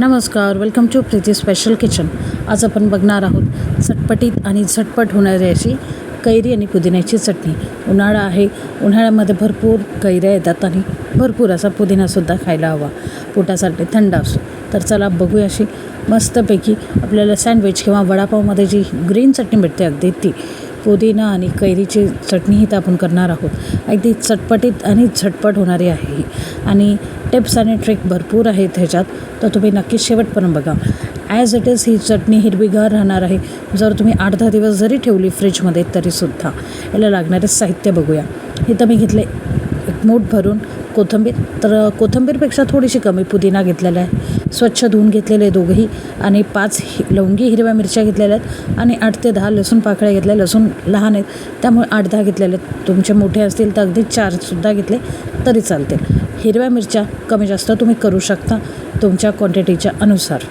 नमस्कार welcome to Preeti special kitchen आज आपण बघणार आहोत चटपटीत आणि झटपट होणारी अशी कैरी आणि पुदिन्याची चटणी. उन्हाळा आहे उन्हाळ्यामध्ये भरपूर कैऱ्या येतात आणि भरपूर असा पुदिनासुद्धा खायला हवा. पोटासाठी थंड असतो तर चला बघूया अशी मस्तपैकी आपल्याला सँडविच किंवा वडापावमध्ये जी ग्रीन चटणी भेटते अगदी ती. पुदिना आणि कैरीची चटणी ही तर आपण करणार आहोत. अगदी चटपटीत आणि झटपट होणारी आहे ही. आणि टिप्स आणि ट्रिक भरपूर आहेत ह्याच्यात तर तुम्ही नक्कीच शेवटपर्यंत बघा. ॲज इट इज ही चटणी हिरवीगार राहणार आहे. जर तुम्ही आठ दहा दिवस जरी ठेवली फ्रीजमध्ये तरीसुद्धा. याला लागणारे साहित्य बघूया. इथं मी घेतले एक मूठ भरून कोथिंबीर तर कोथिंबीरपेक्षा थोडीशी कमी पुदिना घेतलेला आहे. स्वच्छ धुवून घेतलेले आहे दोघंही आणि पाच हि लवंगी हिरव्या मिरच्या घेतलेल्या आहेत आणि आठ ते दहा लसूण पाकळ्या घेतल्या. लसूण लहान आहेत त्यामुळे आठ दहा घेतलेले आहेत. तुमचे मोठे असतील तर अगदी चारसुद्धा घेतले तरी चालतील. हिरव्या मिरच्या कमी जास्त तुम्ही करू शकता तुमच्या क्वांटिटीच्या अनुसार.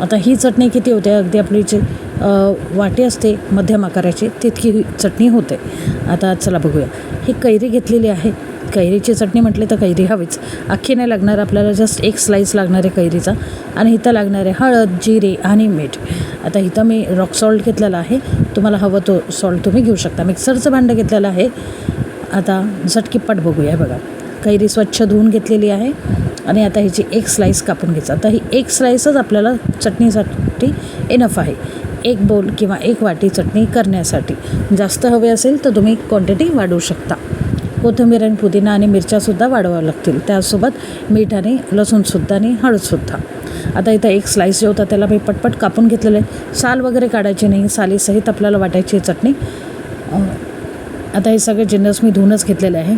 आता ही चटणी किती होते? अगदी आपली जी वाटी असते मध्यम आकाराची तितकी ही चटणी होते. आता चला बघूया. ही कैरी घेतलेली आहे. कैरीची चटणी म्हटली तर कैरी हवीच. अख्खी नाही लागणार आपल्याला जस्ट एक स्लाईस लागणार आहे कैरीचा. आणि इथं लागणार आहे हळद जिरे आणि मीठ. आता इथं मी रॉक सॉल्ट घेतलेला आहे. तुम्हाला हवं तो सॉल्ट तुम्ही घेऊ शकता. मिक्सरचं भांडं घेतलेलं आहे. आता झटकीपट बघूया बघा. कैरी स्वच्छ धुवून घेतलेली आहे. आणि आता ह्याची एक स्लाईस कापून घ्यायचं. आता ही एक स्लाईसच आपल्याला चटणीसाठी इनफ आहे. एक बोल किंवा एक वाटी चटणी करण्यासाठी. जास्त हवे असेल तर तुम्ही क्वांटिटी वाढवू शकता. कोथिंबीर आणि पुदिना आणि मिरच्यासुद्धा वाढवाव्या लागतील. त्यासोबत मीठ आणि लसूणसुद्धा आणि हळदसुद्धा. आता इथं एक स्लाईस जे होता त्याला मी पटपट कापून घेतलेलं आहे. साल वगैरे काढायची नाही. सालीसहित आपल्याला वाटायची चटणी. आता हे सगळे जिन्नस मी धुवूनच घेतलेले आहे.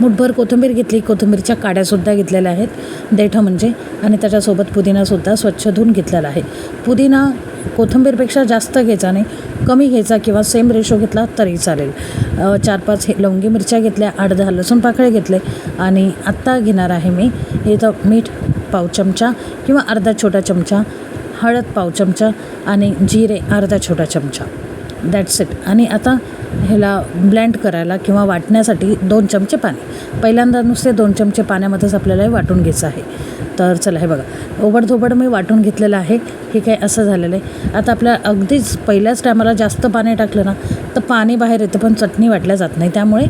मुठभर कोथिंबीर घेतली. कोथिंबीरच्या काड्यासुद्धा घेतलेल्या आहेत. देठं म्हणजे. आणि त्याच्यासोबत पुदिनासुद्धा स्वच्छ धुवून घेतलेला आहे. पुदिना कोथिंबीरपेक्षा जास्त घ्यायचा नाही कमी घ्यायचा किंवा सेम रेशो घेतला तरी चालेल. चार पाच हे लवंगी मिरच्या घेतल्या आठ दहा लसूण पाकळे घेतले आणि आत्ता घेणार आहे मी. इथं मीठ पाव चमचा किंवा अर्धा छोटा चमचा हळद पाव चमचा आणि जिरे अर्धा छोटा चमचा. दॅट्स इट आणि आता ह्याला ब्लेंड करायला किंवा वाटण्यासाठी दोन चमचे पाणी. पहिल्यांदा नुसते दोन चमचे पाण्यामध्येच आपल्याला हे वाटून घ्यायचं आहे. तर चला हे बघा. ओबडधोबड मी वाटून घेतलेलं आहे. हे काय असं झालेलं आहे. आता आपल्या अगदीच पहिल्याच टायमाला जास्त पाणी टाकलं ना तर पाणी बाहेर येतं पण चटणी वाटल्या जात नाही. त्यामुळे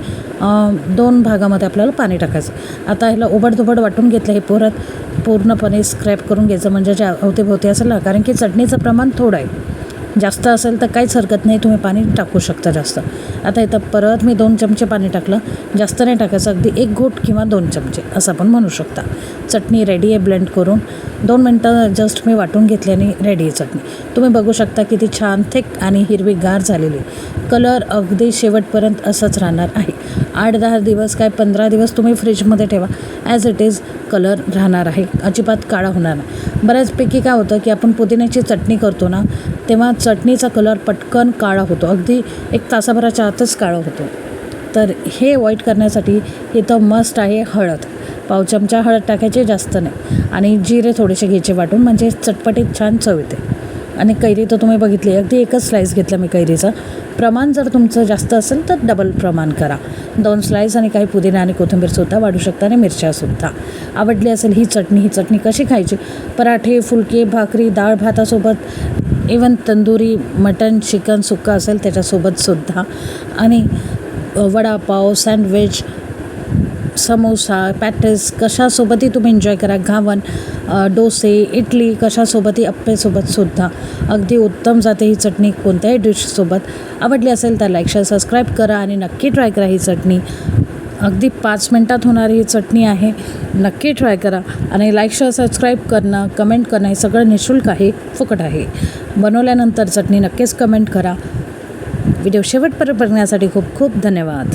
दोन भागामध्ये आपल्याला पाणी टाकायचं. आता ह्याला ओबडधोबड वाटून घेतलं हे परत पूर्णपणे स्क्रॅप करून घ्यायचं. म्हणजे जे अवतीभोवती असेल ना कारण की चटणीचं प्रमाण थोडं आहे. जास्त असेल तर काहीच हरकत नाही तुम्ही पाणी टाकू शकता जास्त. आता इथं परत मी दोन चमचे पाणी टाकलं. जास्त नाही टाकायचं अगदी एक घोट किंवा दोन चमचे असं आपण म्हणू शकता. चटणी रेडी आहे ब्लेंड करून. दोन मिनटं जस्ट मी वाटून घेतली आणि रेडी आहे चटणी. तुम्ही बघू शकता किती छान थिक आणि हिरवीगार झालेली कलर अगदी शेवटपर्यंत असंच राहणार आहे. आठ दहा दिवस काय पंधरा दिवस तुम्ही फ्रीजमध्ये ठेवा. ॲज इट इज कलर राहणार आहे. अजिबात काळा होणार नाही. बऱ्याचपैकी काय होतं की आपण पुदिन्याची चटणी करतो ना तेव्हा चटणीचा कलर पटकन काळा होतो. अगदी एक तासाभराच्या आतच काळा होतो. तर हे अवॉइड करण्यासाठी इथं मस्ट आहे हळद. पाव चमचा हळद टाकायचे जास्त नाही. आणि जिरे थोडेसे घ्यायचे वाटून म्हणजे चटपटीत छान चव येते. आणि कैरी तर तुम्ही बघितली अगदी एकच स्लाईस घेतला मी कैरीचं. प्रमाण जर तुमचं जास्त असेल तर डबल प्रमाण करा. दोन स्लाईस आणि काही पुदिना आणि कोथिंबीरसुद्धा वाढू शकता आणि मिरच्यासुद्धा आवडली असेल ही चटणी ही चटणी कशी खायची? पराठे फुलके भाकरी डाळ भातासोबत इवन तंदुरी मटन चिकन सुक्का असेल त्याच्यासोबतसुद्धा आणि वडापाव सँडविच समोसा पॅटिस कशासोबतही तुम्ही एन्जॉय करा. घावन डोसे इडली कशासोबतही अप्पेसोबतसुद्धा अगदी उत्तम जाते ही चटणी कोणत्याही डिशसोबत आवडली असेल तर लाईक शेअर सबस्क्राईब करा आणि नक्की ट्राय करा ही चटणी. अगदी पाच मिनटात होणारी ही चटणी आहे. नक्की ट्राय करा आणि लाईक शेअर सबस्क्राईब करणं कमेंट करणं हे सगळं निशुल्क आहे फुकट आहे. बनवल्यानंतर चटणी नक्कीच कमेंट करा. व्हिडिओ शेवटपर्यंत बघण्यासाठी खूप खूप धन्यवाद.